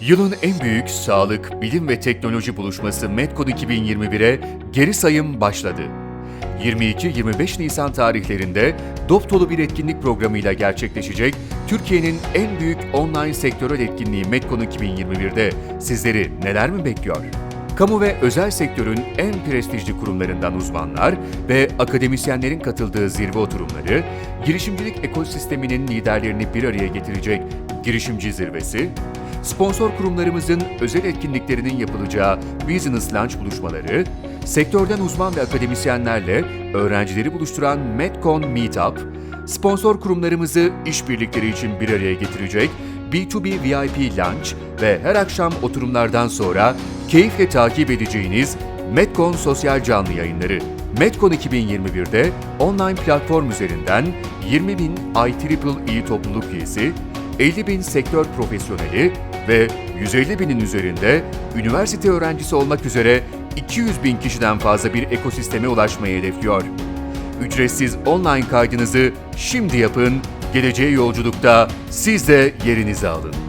Yılın en büyük sağlık, bilim ve teknoloji buluşması Medcon 2021'e geri sayım başladı. 22-25 Nisan tarihlerinde dop dolu bir etkinlik programıyla gerçekleşecek Türkiye'nin en büyük online sektörel etkinliği Medcon 2021'de sizleri neler mi bekliyor? Kamu ve özel sektörün en prestijli kurumlarından uzmanlar ve akademisyenlerin katıldığı zirve oturumları, girişimcilik ekosisteminin liderlerini bir araya getirecek girişimci zirvesi, sponsor kurumlarımızın özel etkinliklerinin yapılacağı Business Lunch buluşmaları, sektörden uzman ve akademisyenlerle öğrencileri buluşturan Medcon Meetup, sponsor kurumlarımızı işbirlikleri için bir araya getirecek B2B VIP Lunch ve her akşam oturumlardan sonra keyifle takip edeceğiniz Medcon sosyal canlı yayınları. Medcon 2021'de online platform üzerinden 20 bin IEEE topluluk üyesi, 50 bin sektör profesyoneli ve 150 binin üzerinde üniversite öğrencisi olmak üzere 200 bin kişiden fazla bir ekosisteme ulaşmayı hedefliyor. Ücretsiz online kaydınızı şimdi yapın, geleceğe yolculukta siz de yerinizi alın.